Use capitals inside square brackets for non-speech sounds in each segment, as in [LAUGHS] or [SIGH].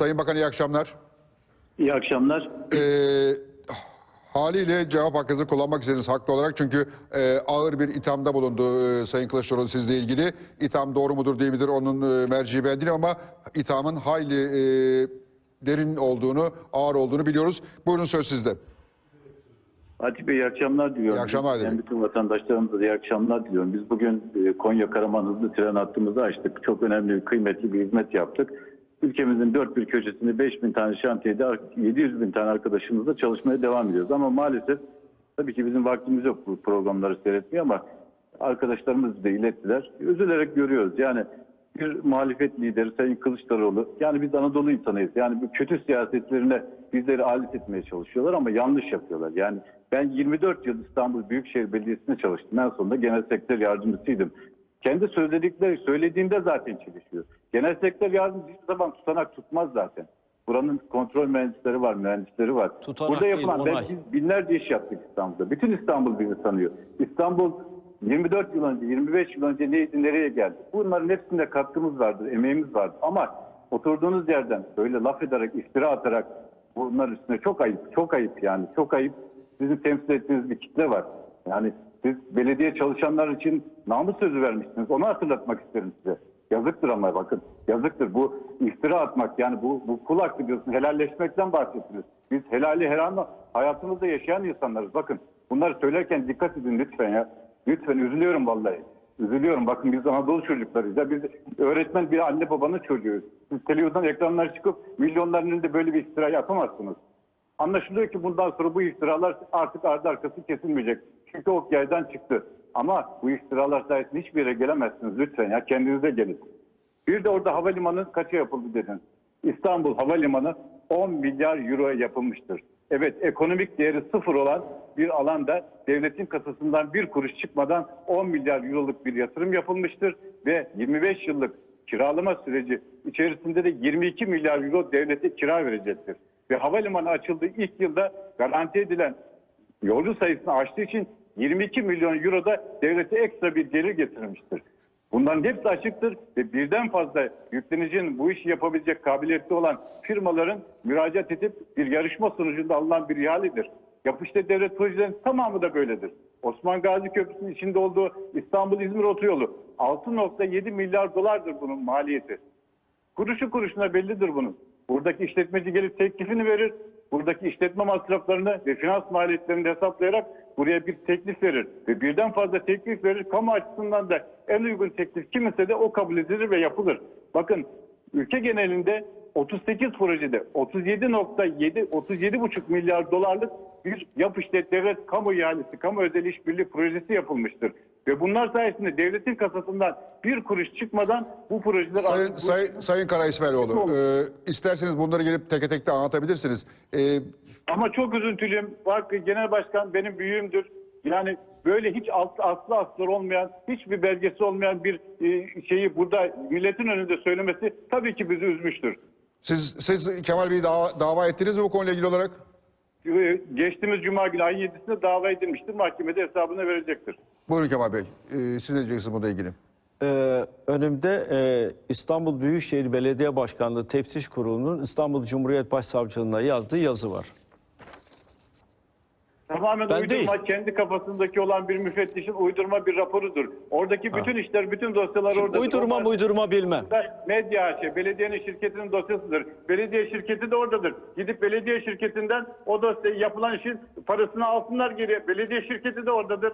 Sayın Bakan iyi akşamlar. İyi akşamlar. Ee, haliyle cevap hakkınızı kullanmak istediniz haklı olarak çünkü e, ağır bir ithamda bulundu e, Sayın Kılıçdaroğlu sizle ilgili. İtham doğru mudur değil midir onun e, merci ben değilim ama ithamın hayli e, derin olduğunu, ağır olduğunu biliyoruz. Buyurun söz sizde. Fatih Bey iyi akşamlar diliyorum. İyi akşamlar Ben bütün vatandaşlarımıza da iyi akşamlar diliyorum. Biz bugün e, Konya Karaman hızlı tren hattımızı açtık. Çok önemli, kıymetli bir hizmet yaptık. Ülkemizin dört bir köşesinde 5 bin tane şantiyede 700 bin tane arkadaşımızla çalışmaya devam ediyoruz. Ama maalesef tabii ki bizim vaktimiz yok bu programları seyretmeye ama arkadaşlarımız bize ilettiler. Üzülerek görüyoruz. Yani bir muhalefet lideri Sayın Kılıçdaroğlu. Yani biz Anadolu insanıyız. Yani bu kötü siyasetlerine bizleri alet etmeye çalışıyorlar ama yanlış yapıyorlar. Yani ben 24 yıl İstanbul Büyükşehir Belediyesi'nde çalıştım. En sonunda genel sekreter yardımcısıydım. Kendi söyledikleri söylediğinde zaten çelişiyor. Genel sekreter yardımcısı hiçbir zaman tutanak tutmaz zaten. Buranın kontrol mühendisleri var, mühendisleri var. Tutanak Burada değil, yapılan ben, onay. biz binlerce iş yaptık İstanbul'da. Bütün İstanbul bizi tanıyor. İstanbul 24 yıl önce, 25 yıl önce neydi, nereye geldi? Bunların hepsinde katkımız vardır, emeğimiz vardır. Ama oturduğunuz yerden böyle laf ederek, iftira atarak bunların üstüne çok ayıp, çok ayıp yani. Çok ayıp. Sizin temsil ettiğiniz bir kitle var. Yani siz belediye çalışanlar için namus sözü vermişsiniz. Onu hatırlatmak isterim size. Yazıktır ama bakın. Yazıktır. Bu iftira atmak yani bu, bu kul diyorsun. Helalleşmekten bahsettiniz. Biz helali helal hayatımızda yaşayan insanlarız. Bakın bunları söylerken dikkat edin lütfen ya. Lütfen üzülüyorum vallahi. Üzülüyorum. Bakın biz Anadolu çocuklarıyız. Ya biz öğretmen bir anne babanın çocuğuyuz. Siz televizyon ekranlara çıkıp milyonların önünde böyle bir iftira yapamazsınız. Anlaşılıyor ki bundan sonra bu iftiralar artık ardı arkası kesilmeyecek. Çünkü o yerden çıktı. Ama bu iftiralar sayesinde hiçbir yere gelemezsiniz lütfen ya kendinize gelin. Bir de orada havalimanı kaça yapıldı dedin. İstanbul Havalimanı 10 milyar euroya yapılmıştır. Evet ekonomik değeri sıfır olan bir alanda devletin kasasından bir kuruş çıkmadan 10 milyar euroluk bir yatırım yapılmıştır ve 25 yıllık kiralama süreci içerisinde de 22 milyar euro devlete kira verecektir. Ve havalimanı açıldığı ilk yılda garanti edilen yolcu sayısını aştığı için 22 milyon euro da devlete ekstra bir gelir getirmiştir. Bunların hepsi açıktır ve birden fazla yüklenicinin bu işi yapabilecek kabiliyette olan firmaların müracaat edip bir yarışma sonucunda alınan bir ihaledir. Yapışta devlet projelerinin tamamı da böyledir. Osman Gazi Köprüsü'nün içinde olduğu İstanbul-İzmir otoyolu 6.7 milyar dolardır bunun maliyeti. Kuruşu kuruşuna bellidir bunun. Buradaki işletmeci gelip teklifini verir. Buradaki işletme masraflarını ve finans maliyetlerini hesaplayarak buraya bir teklif verir. Ve birden fazla teklif verir. Kamu açısından da en uygun teklif kiminse de o kabul edilir ve yapılır. Bakın ülke genelinde 38 projede 37.7 37,5 milyar dolarlık bir yap işlet devlet kamu ihalesi, kamu özel işbirliği projesi yapılmıştır. Ve bunlar sayesinde devletin kasasından bir kuruş çıkmadan bu projeler Sayın, bu- Sayın, Sayın Kara İsmailoğlu, e, isterseniz bunları gelip teke tek de anlatabilirsiniz. E, Ama çok üzüntülüyüm. Bak genel başkan benim büyüğümdür. Yani böyle hiç aslı aslı aslar olmayan, hiçbir belgesi olmayan bir e, şeyi burada milletin önünde söylemesi tabii ki bizi üzmüştür. siz, siz Kemal Bey'i dava, dava ettiniz mi bu konuyla ilgili olarak? E, Geçtiğimiz Cuma günü ayın 7'sinde dava edilmiştir. Mahkemede hesabını verecektir. Buyurun Kemal Bey, e, siz ne diyeceksiniz bununla ilgili? Ee, önümde e, İstanbul Büyükşehir Belediye Başkanlığı Teftiş Kurulu'nun İstanbul Cumhuriyet Başsavcılığına yazdığı yazı var. Tamamen Ben uydurma, değil. kendi kafasındaki olan bir müfettişin uydurma bir raporudur. Oradaki bütün işler, bütün dosyalar orada. Uydurma uydurma bilmem. Medya AŞ, belediyenin şirketinin dosyasıdır. Belediye şirketi de oradadır. Gidip belediye şirketinden o dosya yapılan işin parasını alsınlar geri. Belediye şirketi de oradadır.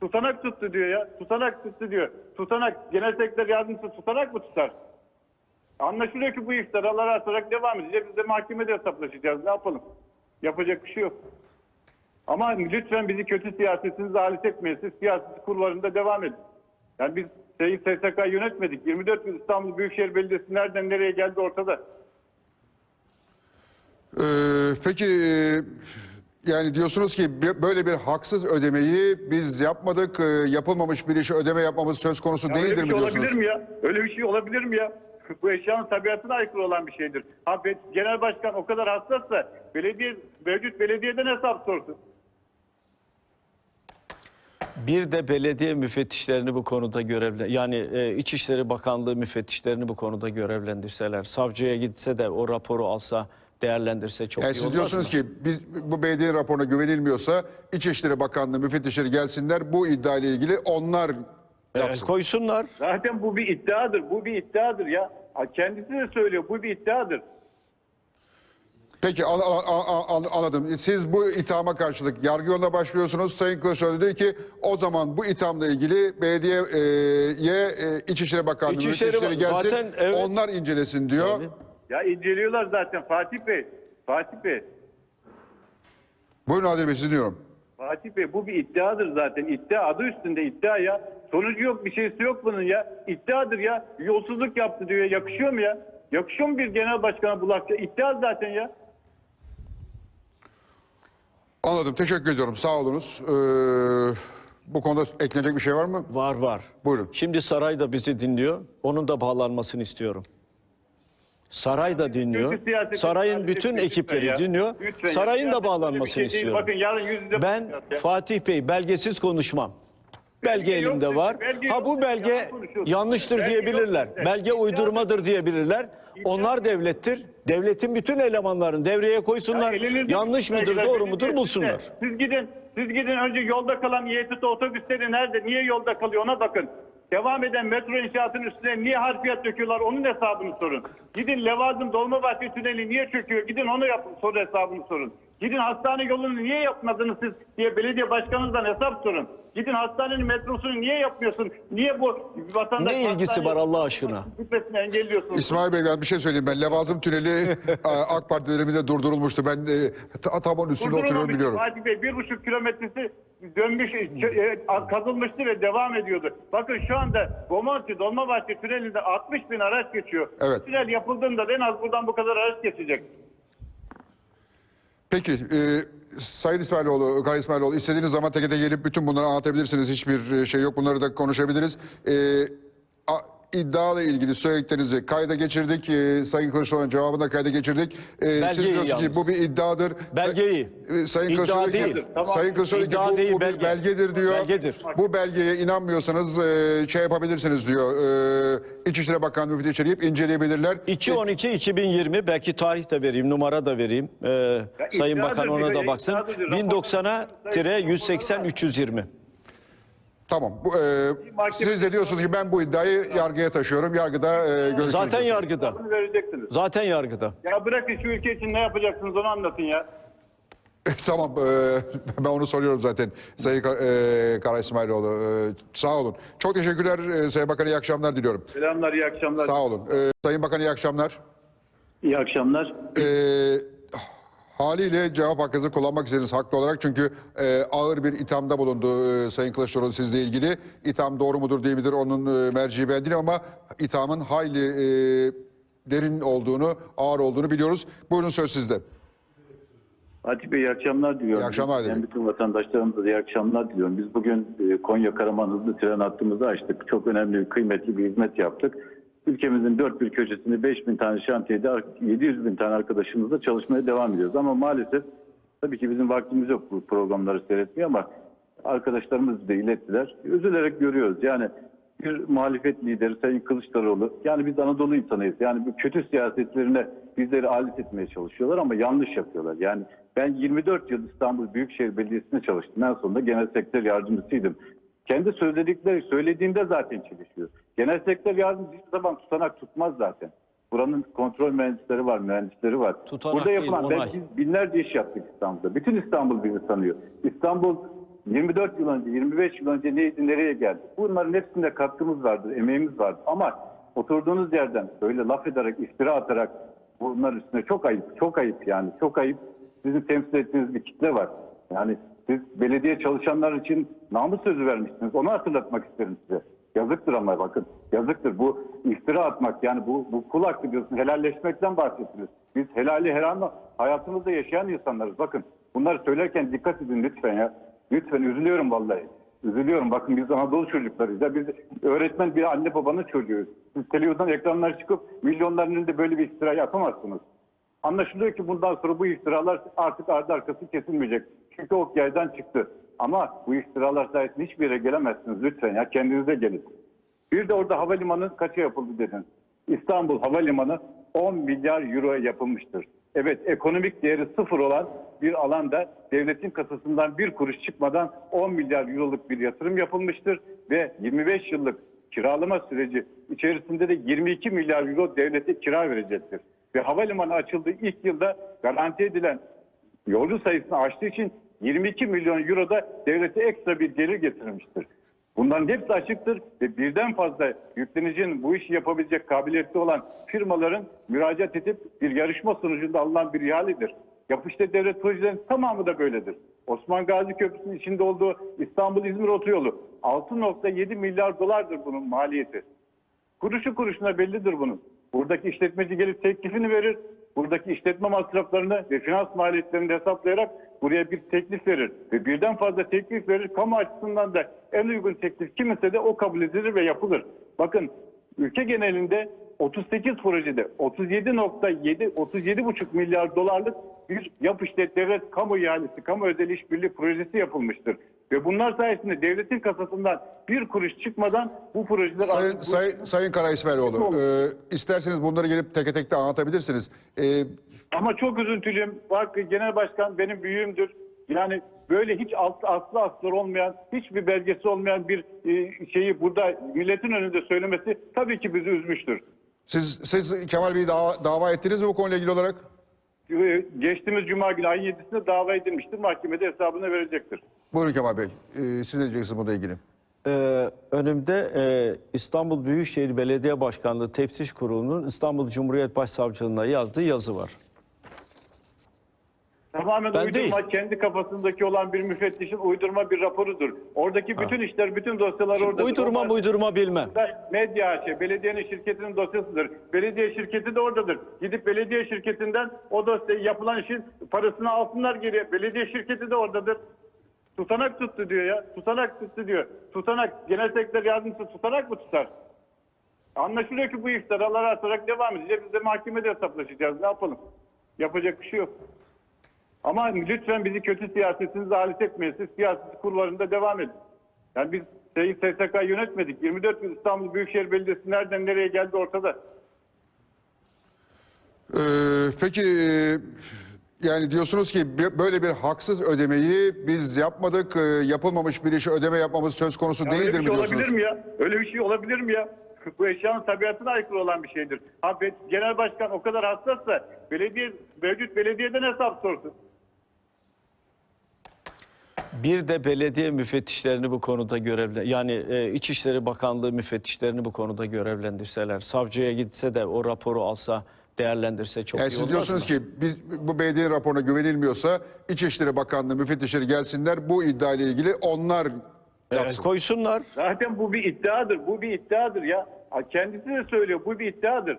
Tutanak tuttu diyor ya. Tutanak tuttu diyor. Tutanak, genel sekreter yardımcısı tutanak mı tutar? Anlaşılıyor ki bu iftiraları atarak devam edeceğiz. Biz de mahkemede hesaplaşacağız. Ne yapalım? Yapacak bir şey yok. Ama lütfen bizi kötü siyasetinize alet etmeyin. Siz siyaset kurlarında devam edin. Yani biz şeyi SSK yönetmedik. 24 yıl İstanbul Büyükşehir Belediyesi nereden nereye geldi ortada. Ee, peki e, yani diyorsunuz ki böyle bir haksız ödemeyi biz yapmadık, e, yapılmamış bir işe ödeme yapmamız söz konusu Ya değildir öyle bir mi şey diyorsunuz? olabilir mi ya? Öyle bir şey olabilir mi ya? [LAUGHS] Bu eşyanın tabiatına aykırı olan bir şeydir. Ha, genel başkan o kadar hassassa belediye, mevcut belediyeden hesap sorsun. Bir de belediye müfettişlerini bu konuda görevlen yani e, İçişleri Bakanlığı müfettişlerini bu konuda görevlendirseler, savcıya gitse de o raporu alsa, değerlendirse çok Yani iyi siz olmaz diyorsunuz mı? ki biz bu belediye raporuna güvenilmiyorsa İçişleri Bakanlığı müfettişleri gelsinler bu iddia ile ilgili onlar Evet, yapsın. koysunlar. Zaten bu bir iddiadır. Bu bir iddiadır ya. Ha, Kendisi de söylüyor. Bu bir iddiadır. Peki an- an- an- an- anladım. Siz bu ithama karşılık yargı yoluna başlıyorsunuz. Sayın Kılıçdaroğlu diyor ki o zaman bu ithamla ilgili belediyeye e, İçişleri Bakanlığı İçişleri müfettişleri gelsin zaten evet. onlar incelesin diyor. Ya inceliyorlar zaten Fatih Bey. Fatih Bey. Buyurun Adil Bey sizi dinliyorum. Fatih Bey bu bir iddiadır zaten. İddia adı üstünde iddia ya. Sonucu yok bir şeysi yok bunun ya. İddiadır ya. Yolsuzluk yaptı diyor. Yakışıyor mu ya? Yakışıyor mu bir genel başkana bu laf? ya? İddia zaten ya. Anladım. Teşekkür ediyorum. Sağ olunuz. Ee, bu konuda eklenecek bir şey var mı? Var var. Buyurun. Şimdi saray da bizi dinliyor. Onun da bağlanmasını istiyorum. Saray da dinliyor. Sarayın bütün ekipleri dinliyor. Sarayın da bağlanmasını şey istiyorum. Ben. Fatih Bey belgesiz konuşmam. Belge elimde var. Ha bu belge yanlıştır diyebilirler. Belge uydurmadır diyebilirler. Onlar devlettir. Devletin bütün elemanlarını devreye koysunlar. Yanlış mıdır, doğru mudur bulsunlar. Siz gidin, siz gidin önce yolda kalan İETT otobüsleri nerede, niye yolda kalıyor ona bakın. Devam eden metro inşaatının üstüne niye harfiyat döküyorlar onun hesabını sorun. Gidin Levazım Dolmabahçe Tüneli niye çöküyor gidin onu yapın soru hesabını sorun. Gidin hastane yolunu niye yapmadınız siz diye belediye başkanınızdan hesap sorun. Gidin hastanenin metrosunu niye yapmıyorsun? Niye bu vatandaş Ne ilgisi var Allah aşkına? Gitmesini engelliyorsunuz. İsmail Bey ben bir şey söyleyeyim. Ben Levazım Tüneli [LAUGHS] e, AK Parti döneminde durdurulmuştu. Ben e, ta- tam onun üstünde oturuyorum biliyorum. Fatih Bey bir buçuk kilometresi dönmüş, ç- e, kazılmıştı ve devam ediyordu. Bakın şu anda Bomonti, Dolmabahçe tünelinde 60 bin araç geçiyor. Evet. Tünel yapıldığında en az buradan bu kadar araç geçecek. Peki e, Sayın İsmailoğlu, Kara İsmailoğlu istediğiniz zaman teke tek gelip bütün bunları anlatabilirsiniz. Hiçbir e, şey yok. Bunları da konuşabiliriz. E, iddiayla ilgili söylediklerinizi kayda geçirdik. E, Sayın Kılıçdaroğlu'nun cevabını da kayda geçirdik. E, siz Belgeyi diyorsunuz ki yalnız. bu bir iddiadır. Belgeyi. E, Sayın İddia Kılıçdaroğlu değil. ki, Tamam. Sayın Kılıçdaroğlu ki İddia bu, değil, bu bir belge. belgedir diyor. Belgedir. Bu belgeye inanmıyorsanız e, şey yapabilirsiniz diyor. E, İçişleri Bakanlığı müfettişleri gelip inceleyebilirler. 2-12-2020 belki tarih de vereyim, numara da vereyim. Ee, Sayın iddiadır Bakan ona da baksın. iddiadır diyor. 1090'a tire 180-320. Tamam. Bu, e, siz de diyorsunuz ki ben bu iddiayı yargıya taşıyorum. Yargıda e, görüşürüz. Zaten yargıda. Bunu vereceksiniz. Zaten yargıda. Ya bırakın şu ülke için ne yapacaksınız onu anlatın ya. [LAUGHS] tamam. e, ben onu soruyorum zaten. Sayın Ka- e, Kara İsmailoğlu. E, sağ olun. Çok teşekkürler e, Sayın Bakan. iyi akşamlar diliyorum. Selamlar, iyi akşamlar. Sağ olun. E, Sayın Bakan iyi akşamlar. İyi akşamlar. E, haliyle cevap hakkınızı kullanmak istediniz haklı olarak. Çünkü e, ağır bir ithamda bulundu e, Sayın Kılıçdaroğlu sizle ilgili. İtham doğru mudur değil midir onun e, merci ben değilim ama ithamın hayli e, derin olduğunu, ağır olduğunu biliyoruz. Buyurun söz sizde. Fatih Bey iyi akşamlar diliyorum. İyi akşamlar dilerim. bütün vatandaşlarımıza da iyi akşamlar diliyorum. Biz bugün e, Konya Karaman hızlı tren hattımızı açtık. Çok önemli, kıymetli bir hizmet yaptık. Ülkemizin dört bir köşesinde 5 bin tane şantiyede 700 bin tane arkadaşımızla çalışmaya devam ediyoruz. Ama maalesef tabii ki bizim vaktimiz yok bu programları seyretmeye ama arkadaşlarımız da ilettiler. Üzülerek görüyoruz. Yani bir muhalefet lideri Sayın Kılıçdaroğlu. Yani biz Anadolu insanıyız. Yani bu kötü siyasetlerine bizleri alet etmeye çalışıyorlar ama yanlış yapıyorlar. Yani ben 24 yıl İstanbul Büyükşehir Belediyesi'nde çalıştım. En sonunda genel sektör yardımcısıydım. Kendi söyledikleri söylediğinde zaten çelişiyor. Genel sektör yardımcısı hiçbir zaman tutanak tutmaz zaten. Buranın kontrol mühendisleri var, mühendisleri var. Tutanak Burada değil, yapılan, ben biz binlerce iş yaptık İstanbul'da. Bütün İstanbul bizi tanıyor. İstanbul 24 yıl önce, 25 yıl önce neydi, nereye geldi? Bunların hepsinde katkımız vardır, emeğimiz vardır. Ama oturduğunuz yerden böyle laf ederek, iftira atarak bunların üstüne çok ayıp, çok ayıp yani. Çok ayıp. Sizin temsil ettiğiniz bir kitle var. Yani siz belediye çalışanlar için namus sözü vermiştiniz. Onu hatırlatmak isterim size. Yazıktır ama bakın. Yazıktır. Bu iftira atmak yani bu, bu kul hakkı diyorsun. Helalleşmekten bahsettiniz. Biz helali heram hayatımızda yaşayan insanlarız. Bakın bunları söylerken dikkat edin lütfen ya. Lütfen üzülüyorum vallahi. Üzülüyorum. Bakın biz Anadolu çocuklarıyız. Ya biz öğretmen bir anne babanın çocuğuyuz. Siz televizyon ekranlara çıkıp milyonların önünde böyle bir iftira yapamazsınız. Anlaşılıyor ki bundan sonra bu iftiralar artık ardı arkası kesilmeyecek. Çünkü ok yaydan çıktı. Ama bu iftiralar sayesinde hiçbir yere gelemezsiniz lütfen ya kendinize gelin. Bir de orada havalimanı kaça yapıldı dedin. İstanbul Havalimanı 10 milyar euroya yapılmıştır. Evet ekonomik değeri sıfır olan bir alanda devletin kasasından bir kuruş çıkmadan 10 milyar euroluk bir yatırım yapılmıştır ve 25 yıllık kiralama süreci içerisinde de 22 milyar euro devlete kira verecektir. Ve havalimanı açıldığı ilk yılda garanti edilen yolcu sayısını aştığı için 22 milyon euro da devlete ekstra bir gelir getirmiştir. Bunların hepsi açıktır ve birden fazla yüklenicinin bu işi yapabilecek kabiliyette olan firmaların müracaat edip bir yarışma sonucunda alınan bir ihaledir. Yapışta devlet projelerinin tamamı da böyledir. Osman Gazi Köprüsü'nün içinde olduğu İstanbul-İzmir otoyolu 6.7 milyar dolardır bunun maliyeti. Kuruşu kuruşuna bellidir bunun. Buradaki işletmeci gelip teklifini verir. Buradaki işletme masraflarını ve finans maliyetlerini hesaplayarak buraya bir teklif verir. Ve birden fazla teklif verir. Kamu açısından da en uygun teklif kimse de o kabul edilir ve yapılır. Bakın ülke genelinde 38 projede 37.7 37,5 milyar dolarlık bir yap işlet devlet kamu ihalesi, kamu özel işbirliği projesi yapılmıştır. Ve bunlar sayesinde devletin kasasından bir kuruş çıkmadan bu projeler Sayın, bu- Sayın, Sayın Kara İsmailoğlu, e, isterseniz bunları gelip teke tek de anlatabilirsiniz. E, Ama çok üzüntülüyüm. Bak genel başkan benim büyüğümdür. Yani böyle hiç aslı aslı aslar olmayan, hiçbir belgesi olmayan bir e, şeyi burada milletin önünde söylemesi tabii ki bizi üzmüştür. siz, siz Kemal Bey'i dava, dava ettiniz mi bu konuyla ilgili olarak? E, Geçtiğimiz Cuma günü ayın 7'sinde dava edilmiştir. Mahkemede hesabını verecektir. Buyurun Kemal Bey. E, siz ne diyeceksiniz bununla ilgili? Ee, önümde e, İstanbul Büyükşehir Belediye Başkanlığı Teftiş Kurulu'nun İstanbul Cumhuriyet Başsavcılığına yazdığı yazı var. Tamamen Ben uydurma, değil. kendi kafasındaki olan bir müfettişin uydurma bir raporudur. Oradaki bütün işler, bütün dosyalar orada. Uydurma uydurma bilmem. Medya AŞ, belediyenin şirketinin dosyasıdır. Belediye şirketi de oradadır. Gidip belediye şirketinden o dosya yapılan işin parasını alsınlar geri. Belediye şirketi de oradadır. Tutanak tuttu diyor ya. Tutanak tuttu diyor. Tutanak, genel sekreter yardımcısı tutanak mı tutar? Anlaşılıyor ki bu iftiralar atarak devam edecek. Biz de mahkemede hesaplaşacağız. Ne yapalım? Yapacak bir şey yok. Ama lütfen bizi kötü siyasetinize alet etmeyin. Siz siyaset kurlarında devam edin. Yani biz şeyi SSK yönetmedik. 24 yıl İstanbul Büyükşehir Belediyesi nereden nereye geldi ortada. E, peki e, yani diyorsunuz ki böyle bir haksız ödemeyi biz yapmadık. e, yapılmamış bir işe ödeme yapmamız söz konusu Ya değildir öyle bir mi şey diyorsunuz? olabilir mi ya? Öyle bir şey olabilir mi ya? Bu eşyanın tabiatına aykırı olan bir şeydir. Ha, genel başkan o kadar hassassa belediye, mevcut belediyeden hesap sorsun. Bir de belediye müfettişlerini bu konuda görevle yani e, İçişleri Bakanlığı müfettişlerini bu konuda görevlendirseler, savcıya gitse de o raporu alsa, değerlendirse çok Yani iyi siz olmaz diyorsunuz mı? ki biz bu belediye raporuna güvenilmiyorsa İçişleri Bakanlığı müfettişleri gelsinler bu iddia ile ilgili onlar E, yapsın. koysunlar. Zaten bu bir iddiadır. Bu bir iddiadır ya. Ha, Kendisi de söylüyor. Bu bir iddiadır.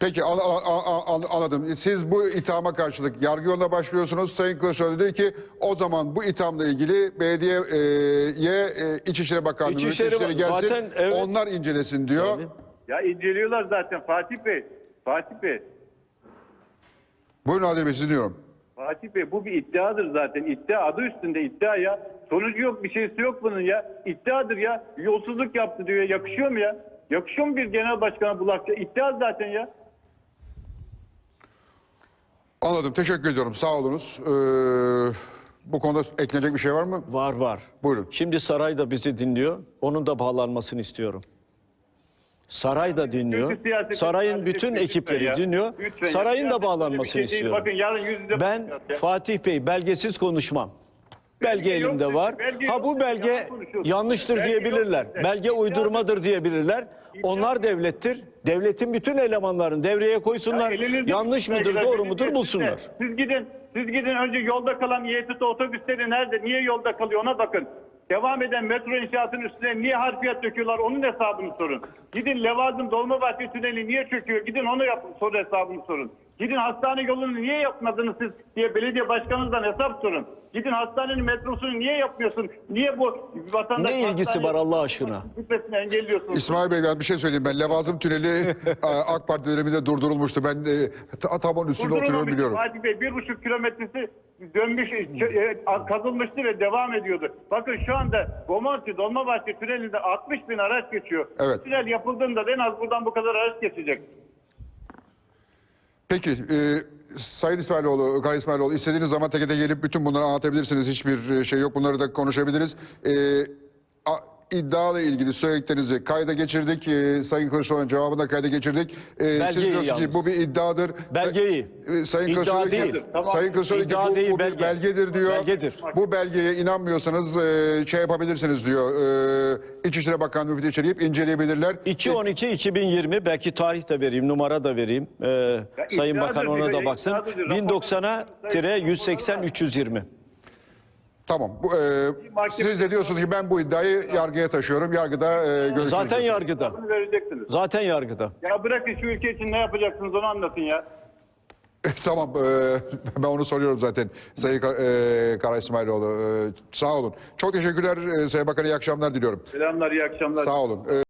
Peki an- an- an- anladım. Siz bu ithama karşılık yargı yoluna başlıyorsunuz. Sayın Kılıçdaroğlu diyor ki o zaman bu ithamla ilgili belediyeye e, İçişleri Bakanlığı İçişleri müfettişleri gelsin zaten evet. onlar incelesin diyor. Tabii. Ya inceliyorlar zaten Fatih Bey. Fatih Bey. Buyurun Adil Bey sizi dinliyorum. Fatih Bey bu bir iddiadır zaten. İddia adı üstünde iddia ya. Sonucu yok bir şeysi yok bunun ya. İddiadır ya. Yolsuzluk yaptı diyor. Yakışıyor mu ya? Yakışıyor mu bir genel başkana bulakça? İddia zaten ya. Anladım. Teşekkür ediyorum. Sağ olunuz. Ee, bu konuda eklenecek bir şey var mı? Var var. Buyurun. Şimdi saray da bizi dinliyor. Onun da bağlanmasını istiyorum. Saray da dinliyor. Sarayın bütün ekipleri lütfen ya. dinliyor. Lütfen ya. Sarayın da Siyaset böyle bir bağlanmasını şey değil. istiyorum. Bakın yarın yüz yüze Ben bakacağız ya. Fatih Bey belgesiz konuşmam. Belge Belge yok elimde dedi, var. belge Ha yok bu dedi, belge yalan konuşuyorsun. yanlıştır Belge yok diyebilirler. dedi. Belge uydurmadır diyebilirler. Onlar devlettir. Devletin bütün elemanlarını devreye koysunlar. Elinizde Yanlış mıdır, doğru mudur bulsunlar. Siz gidin, siz gidin önce yolda kalan İETT otobüsleri nerede, niye yolda kalıyor ona bakın. Devam eden metro inşaatının üstüne niye harfiyat döküyorlar onun hesabını sorun. Gidin Levazım Dolmabahçe Tüneli niye çöküyor gidin onu yapın soru hesabını sorun. Gidin hastane yolunu niye yapmadınız siz diye belediye başkanınızdan hesap sorun. Gidin hastanenin metrosunu niye yapmıyorsun? Niye bu vatandaş Ne ilgisi var Allah aşkına? gitmesini engelliyorsunuz? İsmail Bey ben bir şey söyleyeyim. Ben Levazım Tüneli [LAUGHS] e, AK Parti döneminde durdurulmuştu. Ben e, ta- tam onun üstünde oturuyorum biliyorum. Fatih Bey bir buçuk kilometresi dönmüş, e, kazılmıştı ve devam ediyordu. Bakın şu anda Bomonti, Dolmabahçe tünelinde 60 bin araç geçiyor. Evet. Tünel yapıldığında da en az buradan bu kadar araç geçecek. Peki e, Sayın İsmailoğlu, Kara İsmailoğlu istediğiniz zaman teke tek gelip bütün bunları anlatabilirsiniz. Hiçbir şey yok. Bunları da konuşabiliriz. E, iddiayla ilgili söylediklerinizi kayda geçirdik. E, Sayın Kılıçdaroğlu'nun cevabını da kayda geçirdik. E, siz Belgeyi diyorsunuz ki yalnız. bu bir iddiadır. Belgeyi. E, Sayın İddia Kılıçdaroğlu değil. ki- Tamam. Sayın Kılıçdaroğlu ki İddia bu, değil, bu bir belge. belgedir diyor. Belgedir. Bu belgeye inanmıyorsanız e, şey yapabilirsiniz diyor. E, İçişleri Bakanlığı müfettişleri gelip inceleyebilirler. 2-12-2020 belki tarih de vereyim, numara da vereyim. Ee, Sayın iddiadır Bakan ona diyor, da baksın. iddiadır diyor. 1090'a 180 320. Tamam. Bu, e, siz de diyorsunuz ki ben bu iddiayı yargıya taşıyorum. Yargıda e, görüşürüz. Zaten yargıda. Bunu vereceksiniz. Zaten yargıda. Ya bırakın şu ülke için ne yapacaksınız onu anlatın ya. tamam. e, [LAUGHS] ben onu soruyorum zaten. Sayın Ka- e, Kara İsmailoğlu. E, sağ olun. Çok teşekkürler e, Sayın Bakan. İyi akşamlar diliyorum. Selamlar, iyi akşamlar. Sağ olun. E,